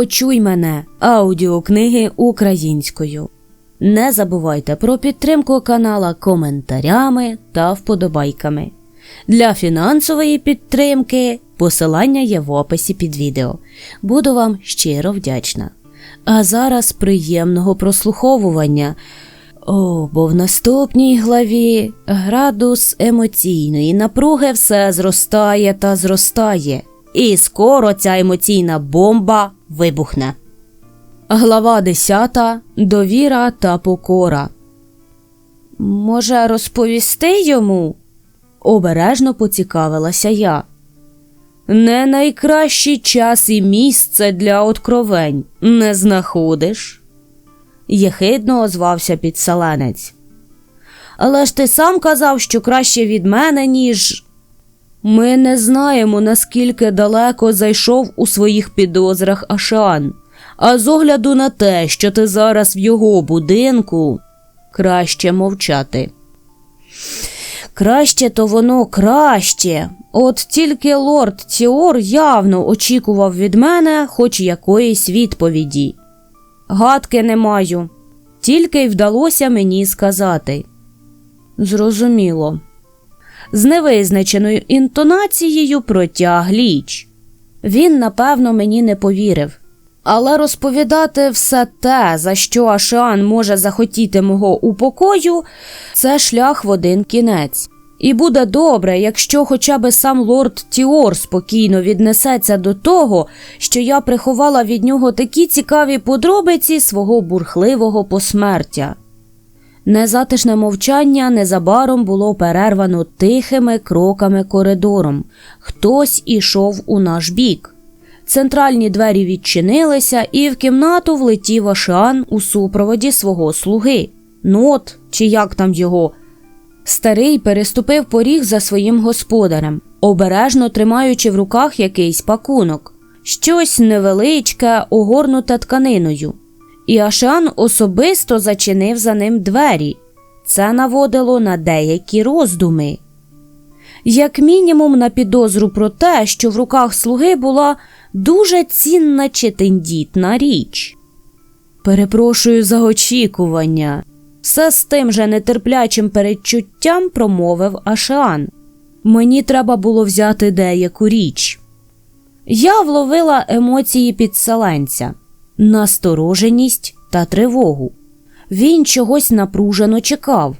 Почуй мене аудіокниги українською. Не забувайте про підтримку канала коментарями та вподобайками. Для фінансової підтримки посилання є в описі під відео. Буду вам щиро вдячна. А зараз приємного прослуховування. О, бо в наступній главі градус емоційної напруги все зростає та зростає, і скоро ця емоційна бомба вибухне. Глава 10. Довіра та покора. Може, розповісти йому? обережно поцікавилася я. Не найкращий час і місце для откровень не знаходиш? єхидно озвався підселенець. Але ж ти сам казав, що краще від мене, ніж. Ми не знаємо, наскільки далеко зайшов у своїх підозрах Ашан, а з огляду на те, що ти зараз в його будинку, краще мовчати. Краще то воно краще. От тільки лорд Тіор явно очікував від мене хоч якоїсь відповіді. Гадки не маю, тільки й вдалося мені сказати. Зрозуміло. З невизначеною інтонацією протяг ліч. Він, напевно, мені не повірив. Але розповідати все те, за що Ашан може захотіти мого упокою, це шлях в один кінець. І буде добре, якщо хоча б сам лорд Тіор спокійно віднесеться до того, що я приховала від нього такі цікаві подробиці свого бурхливого посмертя. Незатишне мовчання незабаром було перервано тихими кроками коридором. Хтось ішов у наш бік. Центральні двері відчинилися, і в кімнату влетів Ашан у супроводі свого слуги. Нот, чи як там його. Старий переступив поріг за своїм господарем, обережно тримаючи в руках якийсь пакунок, щось невеличке, огорнуте тканиною. І Ашан особисто зачинив за ним двері. Це наводило на деякі роздуми. Як мінімум, на підозру про те, що в руках слуги була дуже цінна чи тендітна річ. Перепрошую за очікування. Все з тим же нетерплячим передчуттям промовив Ашан. Мені треба було взяти деяку річ. Я вловила емоції підселенця, настороженість та тривогу. Він чогось напружено чекав.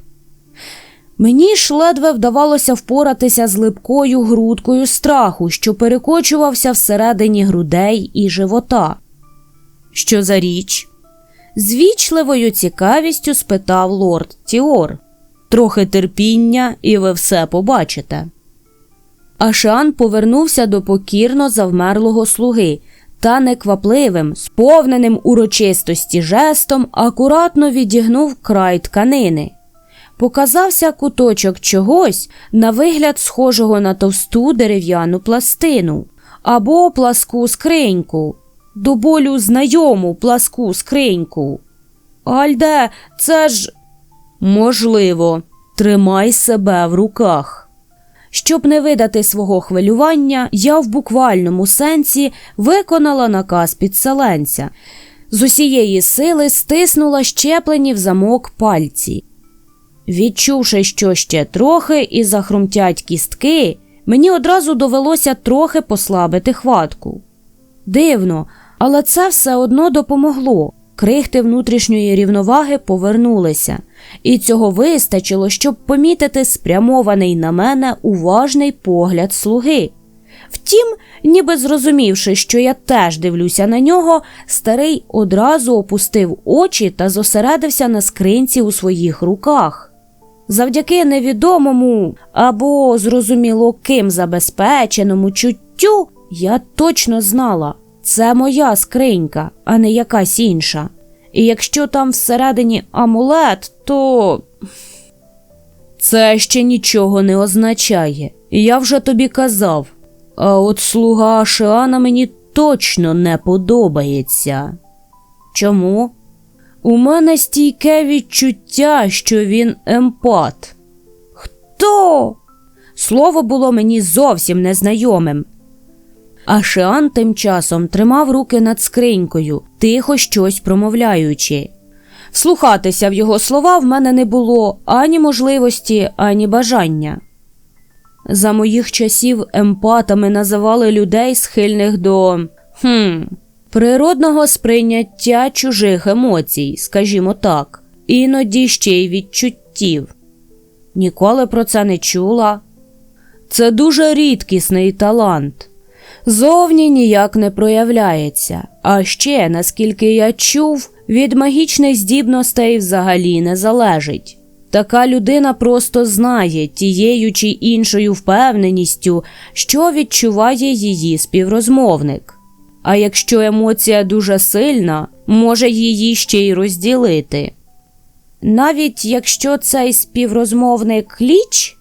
Мені ж ледве вдавалося впоратися з липкою грудкою страху, що перекочувався всередині грудей і живота. Що за річ? З вічливою цікавістю спитав лорд Тіор. Трохи терпіння, і ви все побачите. Ашан повернувся до покірно завмерлого слуги та неквапливим, сповненим урочистості жестом, акуратно відігнув край тканини. Показався куточок чогось, на вигляд схожого на товсту дерев'яну пластину або пласку скриньку, до болю знайому пласку скриньку. Альде, це ж можливо, тримай себе в руках. Щоб не видати свого хвилювання, я в буквальному сенсі виконала наказ підселенця. З усієї сили стиснула щеплені в замок пальці. Відчувши, що ще трохи і захрумтять кістки, мені одразу довелося трохи послабити хватку. Дивно, але це все одно допомогло. Крихти внутрішньої рівноваги повернулися, і цього вистачило, щоб помітити спрямований на мене уважний погляд слуги. Втім, ніби зрозумівши, що я теж дивлюся на нього, старий одразу опустив очі та зосередився на скринці у своїх руках. Завдяки невідомому або зрозуміло ким забезпеченому чуттю я точно знала, це моя скринька, а не якась інша. І якщо там всередині амулет, то це ще нічого не означає. Я вже тобі казав. А от слуга Ашиана мені точно не подобається. Чому? У мене стійке відчуття, що він емпат. Хто? Слово було мені зовсім незнайомим. А Шиан тим часом тримав руки над скринькою, тихо щось промовляючи. Вслухатися в його слова в мене не було ані можливості, ані бажання. За моїх часів емпатами називали людей, схильних до хм, природного сприйняття чужих емоцій, скажімо так, іноді ще й відчуттів. Ніколи про це не чула. Це дуже рідкісний талант. Зовні ніяк не проявляється, а ще, наскільки я чув, від магічних здібностей взагалі не залежить. Така людина просто знає тією чи іншою впевненістю, що відчуває її співрозмовник. А якщо емоція дуже сильна, може її ще й розділити. Навіть якщо цей співрозмовник ліч,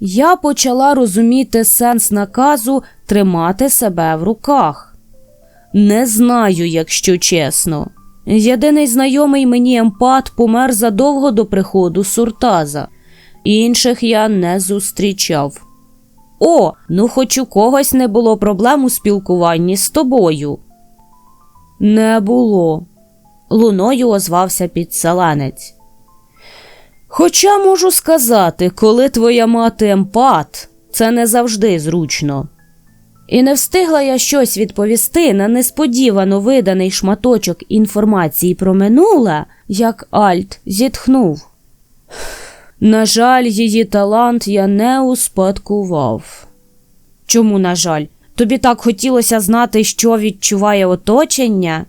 я почала розуміти сенс наказу тримати себе в руках. Не знаю, якщо чесно. Єдиний знайомий мені емпат помер задовго до приходу Суртаза, інших я не зустрічав. О, ну хоч у когось не було проблем у спілкуванні з тобою. Не було. Луною озвався підселенець. Хоча можу сказати, коли твоя мати емпат, це не завжди зручно. І не встигла я щось відповісти на несподівано виданий шматочок інформації про минуле, як Альт зітхнув. На жаль, її талант я не успадкував. Чому, на жаль, тобі так хотілося знати, що відчуває оточення?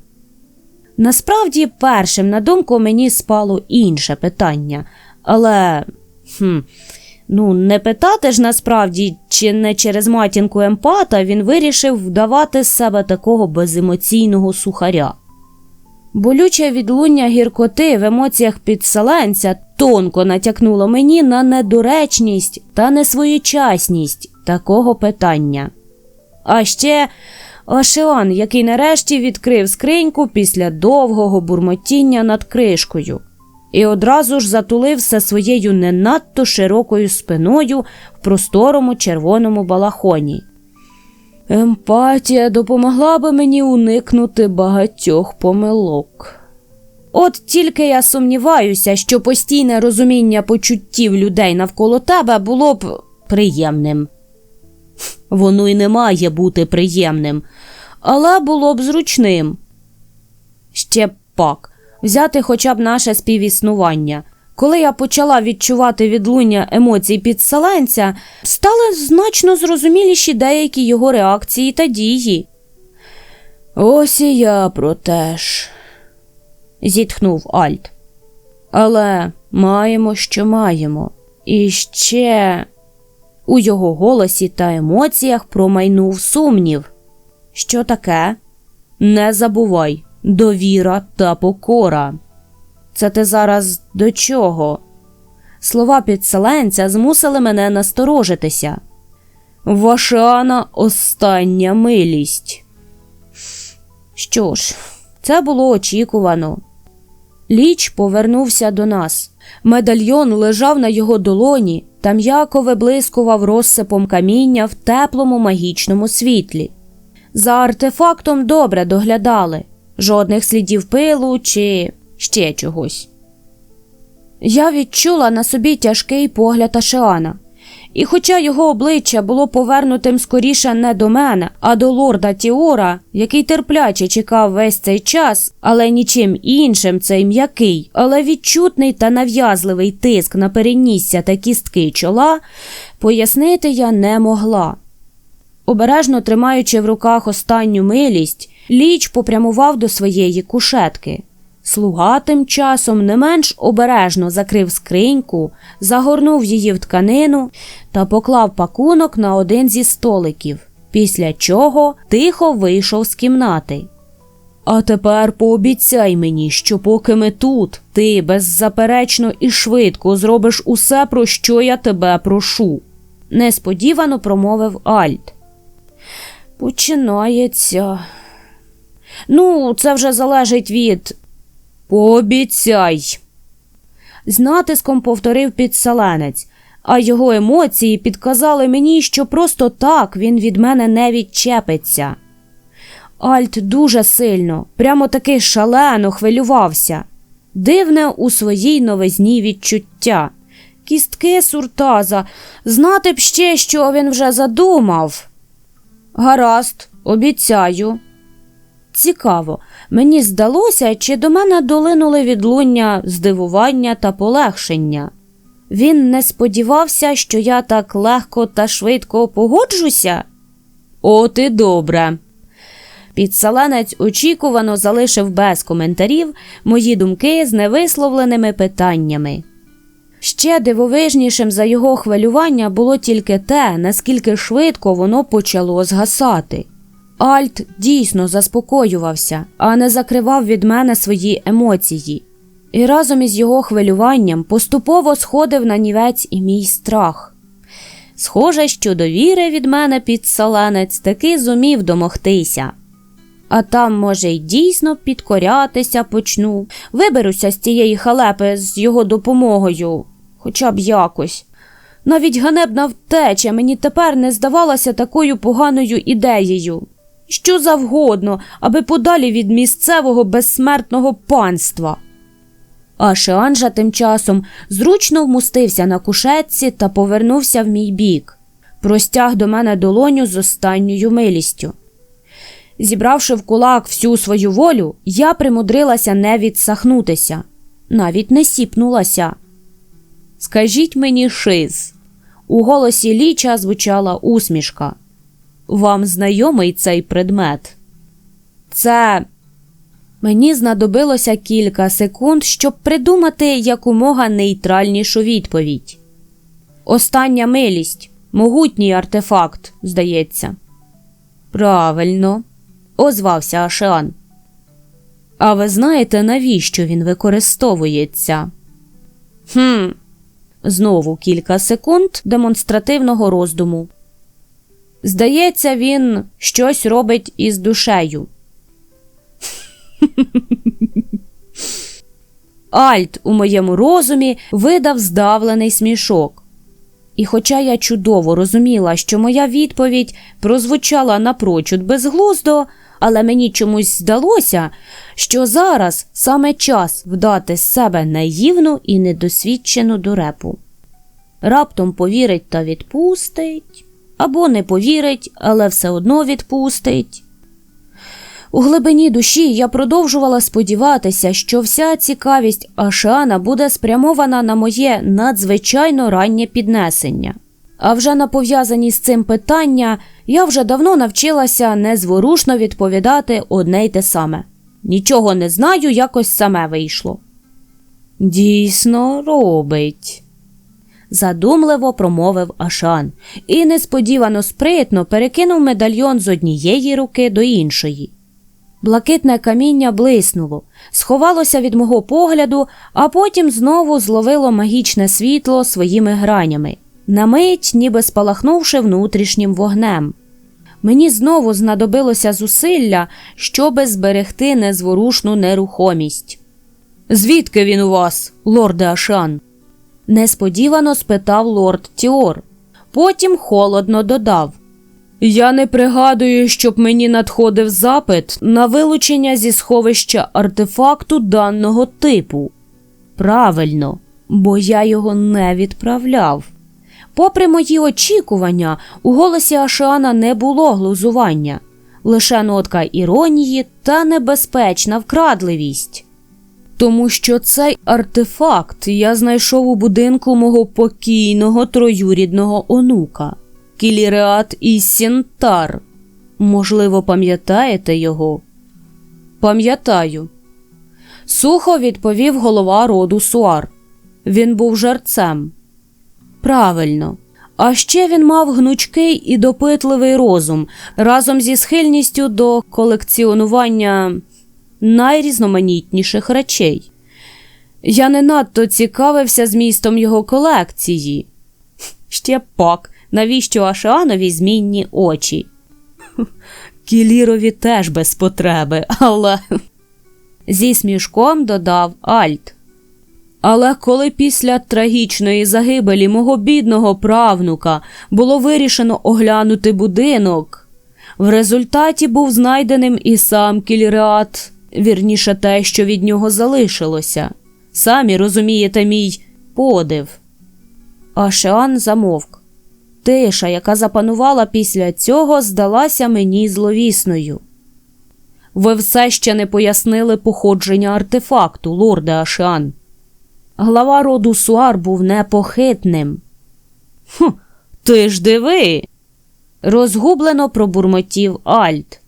Насправді, першим на думку мені спало інше питання, але хм, ну, не питати ж насправді, чи не через матінку емпата він вирішив вдавати з себе такого беземоційного сухаря. Болюче відлуння гіркоти в емоціях підселенця тонко натякнуло мені на недоречність та несвоєчасність такого питання. А ще Ашеон, який нарешті відкрив скриньку після довгого бурмотіння над кришкою, і одразу ж затулив все своєю не надто широкою спиною в просторому червоному балахоні. Емпатія допомогла би мені уникнути багатьох помилок. От тільки я сумніваюся, що постійне розуміння почуттів людей навколо тебе було б приємним. Воно й не має бути приємним, але було б зручним. Ще пак, взяти хоча б наше співіснування. Коли я почала відчувати відлуння емоцій підселенця, стали значно зрозуміліші деякі його реакції та дії. Ось і я про те ж, зітхнув Альт. Але маємо, що маємо. І ще у його голосі та емоціях промайнув сумнів. Що таке? Не забувай довіра та покора. Це ти зараз до чого? Слова підселенця змусили мене насторожитися. Вашана остання милість. Що ж, це було очікувано. Ліч повернувся до нас. Медальйон лежав на його долоні та м'яко виблискував розсипом каміння в теплому магічному світлі. За артефактом добре доглядали, жодних слідів пилу чи ще чогось. Я відчула на собі тяжкий погляд Ашеана, і хоча його обличчя було повернутим скоріше не до мене, а до лорда Тіора, який терпляче чекав весь цей час, але нічим іншим цей м'який, але відчутний та нав'язливий тиск на перенісся та кістки чола, пояснити я не могла. Обережно тримаючи в руках останню милість, ліч попрямував до своєї кушетки. Слуга тим часом не менш обережно закрив скриньку, загорнув її в тканину та поклав пакунок на один зі столиків, після чого тихо вийшов з кімнати. А тепер пообіцяй мені, що поки ми тут, ти беззаперечно і швидко зробиш усе, про що я тебе прошу, несподівано промовив Альт. Починається. Ну, це вже залежить від. Пообіцяй. З натиском повторив підселенець, а його емоції підказали мені, що просто так він від мене не відчепиться. Альт дуже сильно, прямо таки шалено хвилювався, дивне у своїй новизні відчуття. Кістки суртаза, знати б ще, що він вже задумав. Гаразд, обіцяю. Цікаво, мені здалося, чи до мене долинули відлуння здивування та полегшення. Він не сподівався, що я так легко та швидко погоджуся? От і добре. Підсаленець очікувано залишив без коментарів мої думки з невисловленими питаннями. Ще дивовижнішим за його хвилювання було тільки те, наскільки швидко воно почало згасати. Альт дійсно заспокоювався, а не закривав від мене свої емоції, і разом із його хвилюванням поступово сходив на нівець і мій страх. Схоже, що довіри від мене підсаленець таки зумів домогтися. А там, може, й дійсно підкорятися почну, виберуся з тієї халепи з його допомогою, хоча б якось. Навіть ганебна втеча мені тепер не здавалася такою поганою ідеєю. Що завгодно, аби подалі від місцевого безсмертного панства. А Шеанжа тим часом зручно вмустився на кушетці та повернувся в мій бік, простяг до мене долоню з останньою милістю. Зібравши в кулак всю свою волю, я примудрилася не відсахнутися, навіть не сіпнулася. Скажіть мені, шиз. У голосі ліча звучала усмішка. Вам знайомий цей предмет? Це. Мені знадобилося кілька секунд, щоб придумати якомога нейтральнішу відповідь. Остання милість, могутній артефакт, здається. Правильно, озвався Ашеан. А ви знаєте, навіщо він використовується? Хм. Знову кілька секунд демонстративного роздуму. Здається, він щось робить із душею. Альт у моєму розумі видав здавлений смішок. І хоча я чудово розуміла, що моя відповідь прозвучала напрочуд безглуздо, але мені чомусь здалося, що зараз саме час вдати з себе наївну і недосвідчену дурепу. Раптом повірить та відпустить, або не повірить, але все одно відпустить. У глибині душі я продовжувала сподіватися, що вся цікавість Ашана буде спрямована на моє надзвичайно раннє піднесення. А вже на пов'язані з цим питання я вже давно навчилася незворушно відповідати одне й те саме. Нічого не знаю, якось саме вийшло. Дійсно, робить, задумливо промовив Ашан і несподівано спритно перекинув медальйон з однієї руки до іншої. Блакитне каміння блиснуло, сховалося від мого погляду, а потім знову зловило магічне світло своїми гранями, на мить, ніби спалахнувши внутрішнім вогнем. Мені знову знадобилося зусилля, щоби зберегти незворушну нерухомість. Звідки він у вас, лорде Ашан? Несподівано спитав лорд Тіор. Потім холодно додав. Я не пригадую, щоб мені надходив запит на вилучення зі сховища артефакту даного типу. Правильно, бо я його не відправляв. Попри мої очікування, у голосі Ашана не було глузування, лише нотка іронії та небезпечна вкрадливість. Тому що цей артефакт я знайшов у будинку мого покійного троюрідного онука. Кіліреат і Сінтар. Можливо, пам'ятаєте його? Пам'ятаю. Сухо відповів голова роду Суар. Він був жерцем. Правильно. А ще він мав гнучкий і допитливий розум разом зі схильністю до колекціонування найрізноманітніших речей. Я не надто цікавився змістом його колекції. Ще пак навіщо Ашанові змінні очі? Кілірові теж без потреби, але. Зі смішком додав Альт. Але коли після трагічної загибелі мого бідного правнука було вирішено оглянути будинок, в результаті був знайденим і сам кільреат, вірніше те, що від нього залишилося. Самі розумієте мій подив. Ашеан замовк. Тиша, яка запанувала після цього, здалася мені зловісною. Ви все ще не пояснили походження артефакту, лорде Ашеан. Глава роду Суар був непохитним. Хм, ти ж диви. розгублено пробурмотів Альт.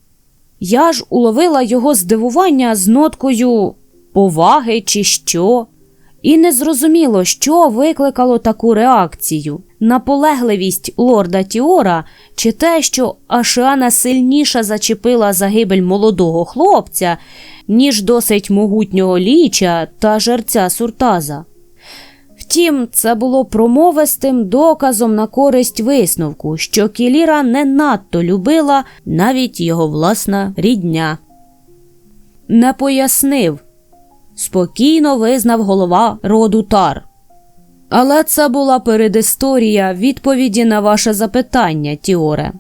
Я ж уловила його здивування з ноткою поваги чи що, і не зрозуміло, що викликало таку реакцію наполегливість лорда Тіора чи те, що Ашана сильніше зачепила загибель молодого хлопця, ніж досить могутнього ліча та жерця Суртаза. Втім, це було промовистим доказом на користь висновку, що Кіліра не надто любила навіть його власна рідня. Не пояснив, спокійно визнав голова роду Тар. Але це була передісторія відповіді на ваше запитання, Тіоре.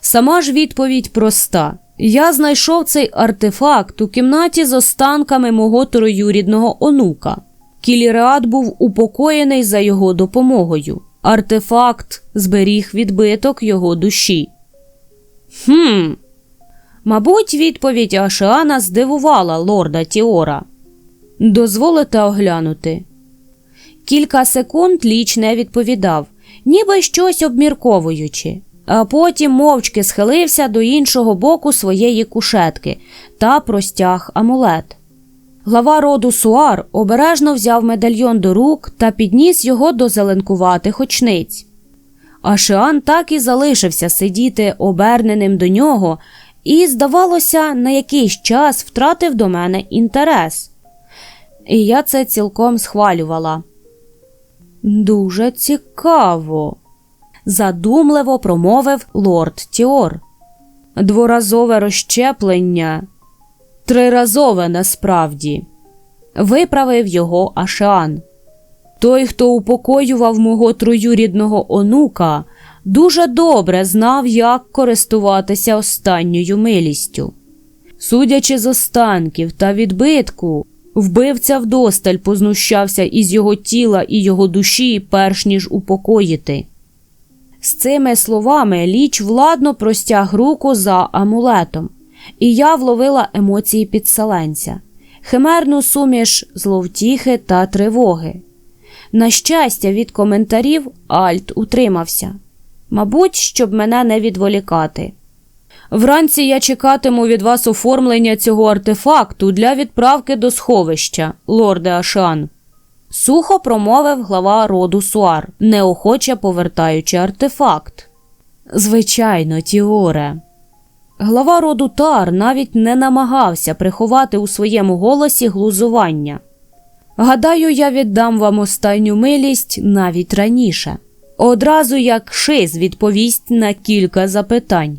Сама ж відповідь проста. Я знайшов цей артефакт у кімнаті з останками мого троюрідного онука. Кіліреат був упокоєний за його допомогою. Артефакт зберіг відбиток його душі. Хм. Мабуть, відповідь Ашеана здивувала лорда Тіора. Дозволите оглянути. Кілька секунд ліч не відповідав, ніби щось обмірковуючи, а потім мовчки схилився до іншого боку своєї кушетки та простяг амулет. Глава роду Суар обережно взяв медальйон до рук та підніс його до зеленкуватих очниць. А Шиан так і залишився сидіти оберненим до нього і, здавалося, на якийсь час втратив до мене інтерес. І я це цілком схвалювала. Дуже цікаво, задумливо промовив лорд Тіор. Дворазове розщеплення, триразове насправді, виправив його Ашеан. Той, хто упокоював мого троюрідного онука, дуже добре знав, як користуватися останньою милістю. Судячи з останків та відбитку, Вбивця вдосталь познущався із його тіла і його душі, перш ніж упокоїти. З цими словами ліч владно простяг руку за амулетом, і я вловила емоції підселенця, химерну суміш зловтіхи та тривоги. На щастя, від коментарів Альт утримався мабуть, щоб мене не відволікати. Вранці я чекатиму від вас оформлення цього артефакту для відправки до сховища, лорде Ашан. Сухо промовив глава роду Суар, неохоче повертаючи артефакт. Звичайно, Тіоре. Глава роду Тар навіть не намагався приховати у своєму голосі глузування. Гадаю, я віддам вам останню милість навіть раніше. Одразу як Шиз відповість на кілька запитань.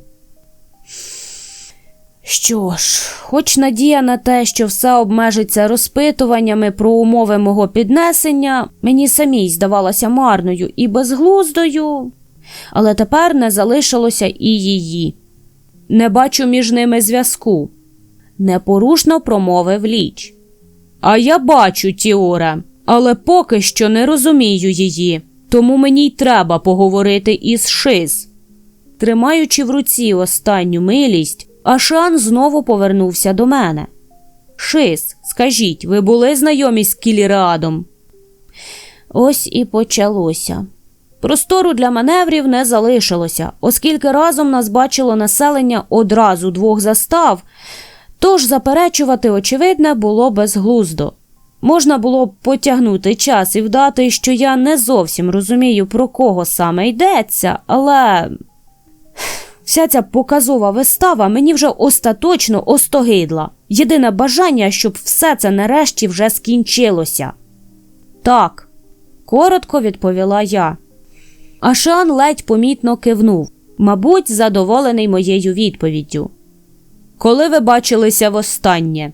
Що ж, хоч надія на те, що все обмежиться розпитуваннями про умови мого піднесення, мені самій здавалася марною і безглуздою, але тепер не залишилося і її. Не бачу між ними зв'язку, непорушно промовив ліч. А я бачу, Тіоре, але поки що не розумію її, тому мені й треба поговорити із Шиз. Тримаючи в руці останню милість, Ашан знову повернувся до мене. Шис, скажіть, ви були знайомі з Кілірадом? Ось і почалося. Простору для маневрів не залишилося, оскільки разом нас бачило населення одразу двох застав, тож заперечувати, очевидне, було безглуздо. Можна було б потягнути час і вдати, що я не зовсім розумію, про кого саме йдеться, але Вся ця показова вистава мені вже остаточно остогидла. Єдине бажання, щоб все це нарешті вже скінчилося. Так, коротко відповіла я. Ашан ледь помітно кивнув, мабуть, задоволений моєю відповіддю. Коли ви бачилися востаннє?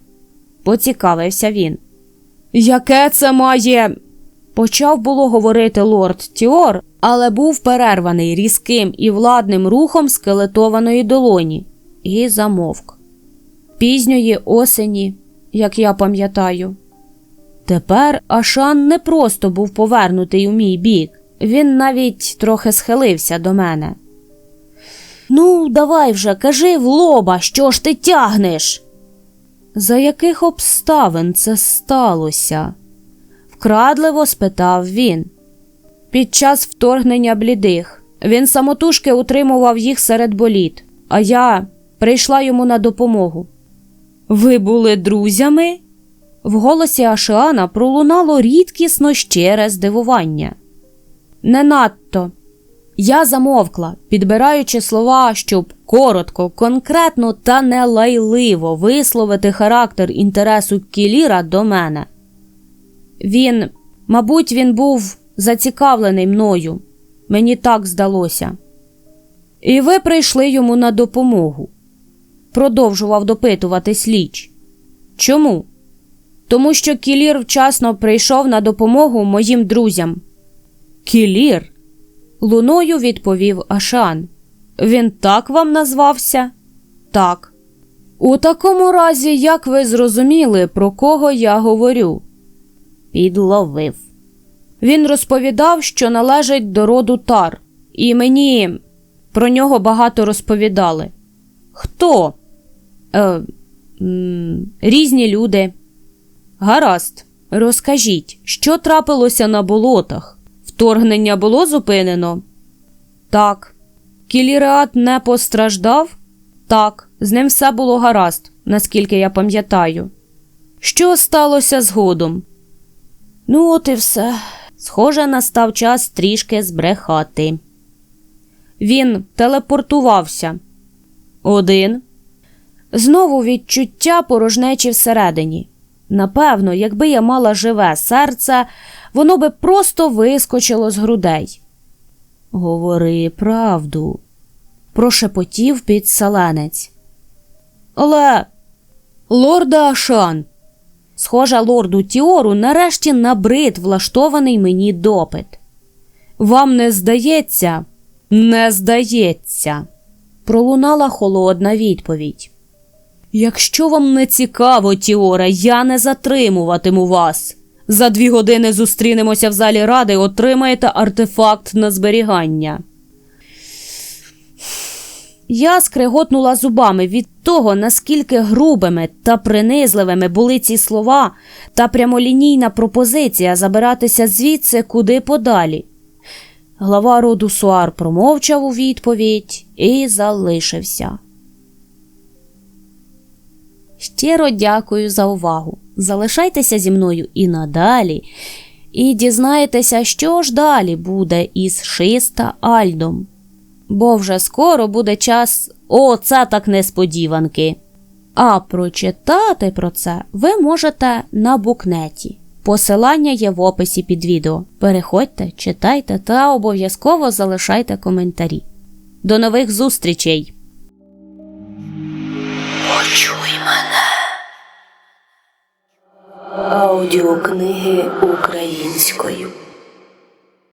поцікавився він. Яке це має. Почав було говорити лорд Тіор, але був перерваний різким і владним рухом скелетованої долоні і замовк. Пізньої осені, як я пам'ятаю. Тепер Ашан не просто був повернутий у мій бік, він навіть трохи схилився до мене. Ну, давай вже, кажи в лоба, що ж ти тягнеш? За яких обставин це сталося? вкрадливо спитав він. Під час вторгнення блідих він самотужки утримував їх серед боліт, а я прийшла йому на допомогу. Ви були друзями? В голосі Ашиана пролунало рідкісно щире здивування. Не надто. Я замовкла, підбираючи слова, щоб коротко, конкретно та нелайливо висловити характер інтересу Кіліра до мене. Він, мабуть, він був зацікавлений мною, мені так здалося. І ви прийшли йому на допомогу. Продовжував допитувати сліч. Чому? Тому що Кілір вчасно прийшов на допомогу моїм друзям. Кілір? Луною відповів Ашан. Він так вам назвався? Так. У такому разі, як ви зрозуміли, про кого я говорю? Підловив. Він розповідав, що належить до роду тар, і мені про нього багато розповідали. Хто? Е, різні люди. Гаразд, розкажіть, що трапилося на болотах? Вторгнення було зупинено? Так. Кіліреат не постраждав? Так, з ним все було гаразд, наскільки я пам'ятаю. Що сталося згодом? Ну, от і все. Схоже, настав час трішки збрехати. Він телепортувався. Один. Знову відчуття порожнечі всередині. Напевно, якби я мала живе серце, воно би просто вискочило з грудей. Говори правду, прошепотів підселенець. Але, лорда Ашан, схоже, лорду Тіору нарешті набрид влаштований мені допит. Вам не здається, не здається, пролунала холодна відповідь. Якщо вам не цікаво, Тіора, я не затримуватиму вас. За дві години зустрінемося в залі ради, отримаєте артефакт на зберігання. Я скриготнула зубами від того, наскільки грубими та принизливими були ці слова та прямолінійна пропозиція забиратися звідси куди подалі. Глава роду Суар промовчав у відповідь і залишився. Щиро дякую за увагу. Залишайтеся зі мною і надалі, і дізнаєтеся, що ж далі буде із Шиста Альдом. Бо вже скоро буде час о, це так несподіванки. А прочитати про це ви можете на букнеті. Посилання є в описі під відео. Переходьте, читайте та обов'язково залишайте коментарі. До нових зустрічей! Почуй мене. Аудіокниги українською.